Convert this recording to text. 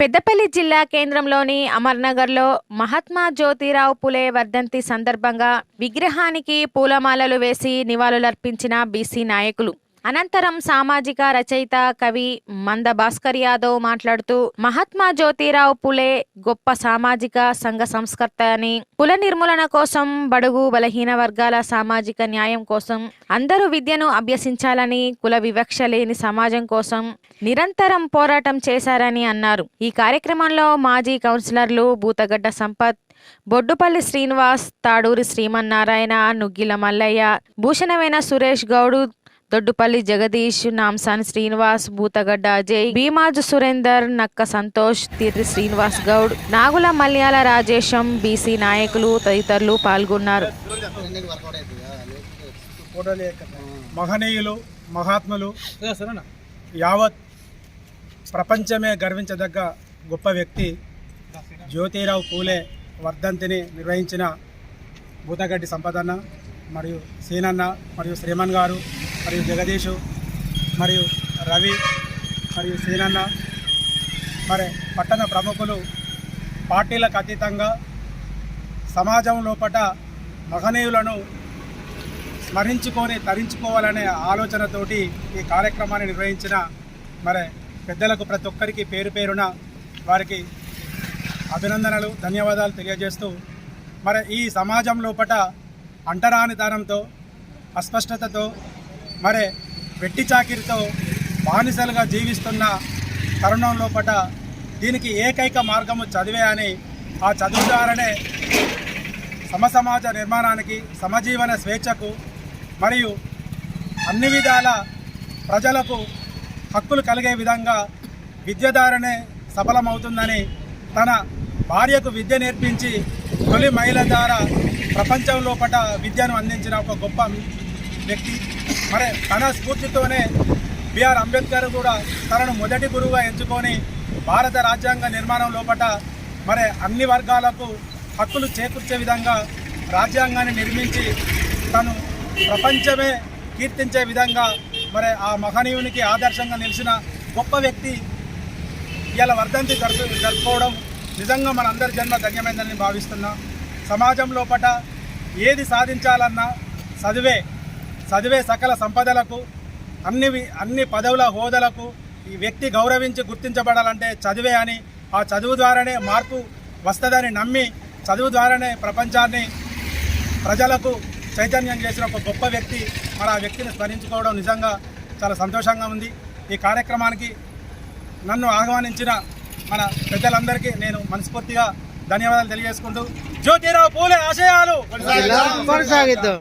పెద్దపల్లి జిల్లా కేంద్రంలోని అమర్నగర్లో మహాత్మా జ్యోతిరావు పులే వర్ధంతి సందర్భంగా విగ్రహానికి పూలమాలలు వేసి నివాళులర్పించిన బీసీ నాయకులు. అనంతరం సామాజిక రచయిత కవి మంద భాస్కర్ యాదవ్ మాట్లాడుతూ మహాత్మా జ్యోతిరావు పులే గొప్ప సామాజిక సంఘ సంస్కర్త అని. కుల నిర్మూలన కోసం బడుగు బలహీన వర్గాల సామాజిక న్యాయం కోసం అందరూ విద్యను అభ్యసించాలని కుల వివక్ష లేని సమాజం కోసం నిరంతరం పోరాటం చేశారని అన్నారు. ఈ కార్యక్రమంలో మాజీ కౌన్సిలర్లు బూతగడ్డ సంపత్ బొడ్డుపల్లి శ్రీనివాస్ తాడూరి శ్రీమన్నారాయణ నుగ్గిల మల్లయ్య భూషణమైన సురేష్ గౌడు దొడ్డుపల్లి జగదీష్ నాంసాని శ్రీనివాస్ బూతగడ్డ అజయ్ భీమాజు సురేందర్ నక్క సంతోష్ తిర్రి శ్రీనివాస్ గౌడ్ నాగుల మల్యాల రాజేశం బీసీ నాయకులు తదితరులు పాల్గొన్నారు. మహనీయులు మహాత్ములు యావత్ ప్రపంచమే గర్వించదగ్గ గొప్ప వ్యక్తి జ్యోతిరావు పూలే వర్ధంతిని నిర్వహించిన భూతగడ్డి సంపదన్న మరియు సీనన్న మరియు శ్రీమన్ గారు. మరియు జగదీషు మరియు రవి మరియు సీనన్న. మరి పట్టణ ప్రముఖులు పార్టీలకు అతీతంగా సమాజం లోపట మహనీయులను స్మరించుకొని తరించుకోవాలనే ఆలోచనతోటి ఈ కార్యక్రమాన్ని నిర్వహించిన మరి పెద్దలకు ప్రతి ఒక్కరికి పేరు పేరున వారికి అభినందనలు ధన్యవాదాలు తెలియజేస్తూ మరి ఈ సమాజం లోపట అంటరానితనంతో అస్పష్టతతో మరి వెట్టి చాకిరితో బానిసలుగా జీవిస్తున్న తరుణం లోపట దీనికి ఏకైక మార్గము చదివే అని ఆ చదువు ద్వారానే సమసమాజ నిర్మాణానికి సమజీవన స్వేచ్ఛకు మరియు అన్ని విధాల ప్రజలకు హక్కులు కలిగే విధంగా విద్య ద్వారానే సఫలమవుతుందని తన భార్యకు విద్య నేర్పించి తొలి మహిళ ద్వారా ప్రపంచం లోపట విద్యను అందించిన ఒక గొప్ప వ్యక్తి. మరి తన స్ఫూర్తితోనే బిఆర్ అంబేద్కర్ కూడా తనను మొదటి గురువుగా ఎంచుకొని భారత రాజ్యాంగ నిర్మాణం లోపట మరి అన్ని వర్గాలకు హక్కులు చేకూర్చే విధంగా రాజ్యాంగాన్ని నిర్మించి తను ప్రపంచమే కీర్తించే విధంగా మరి ఆ మహనీయునికి ఆదర్శంగా నిలిచిన గొప్ప వ్యక్తి ఇలా వర్ధంతి జరుపు జరుపుకోవడం నిజంగా మనందరి జన్మ ధన్యమైందని భావిస్తున్నా. సమాజం లోపట ఏది సాధించాలన్నా చదివే చదివే సకల సంపదలకు అన్ని అన్ని పదవుల హోదాలకు ఈ వ్యక్తి గౌరవించి గుర్తించబడాలంటే చదివే అని ఆ చదువు ద్వారానే మార్పు వస్తుందని నమ్మి చదువు ద్వారానే ప్రపంచాన్ని ప్రజలకు చైతన్యం చేసిన ఒక గొప్ప వ్యక్తి మరి ఆ వ్యక్తిని స్మరించుకోవడం నిజంగా చాలా సంతోషంగా ఉంది. ఈ కార్యక్రమానికి నన్ను ఆహ్వానించిన మన పెద్దలందరికీ నేను మనస్ఫూర్తిగా ధన్యవాదాలు తెలియజేసుకుంటూ జ్యోతిరావు పూలే ఆశయాలు.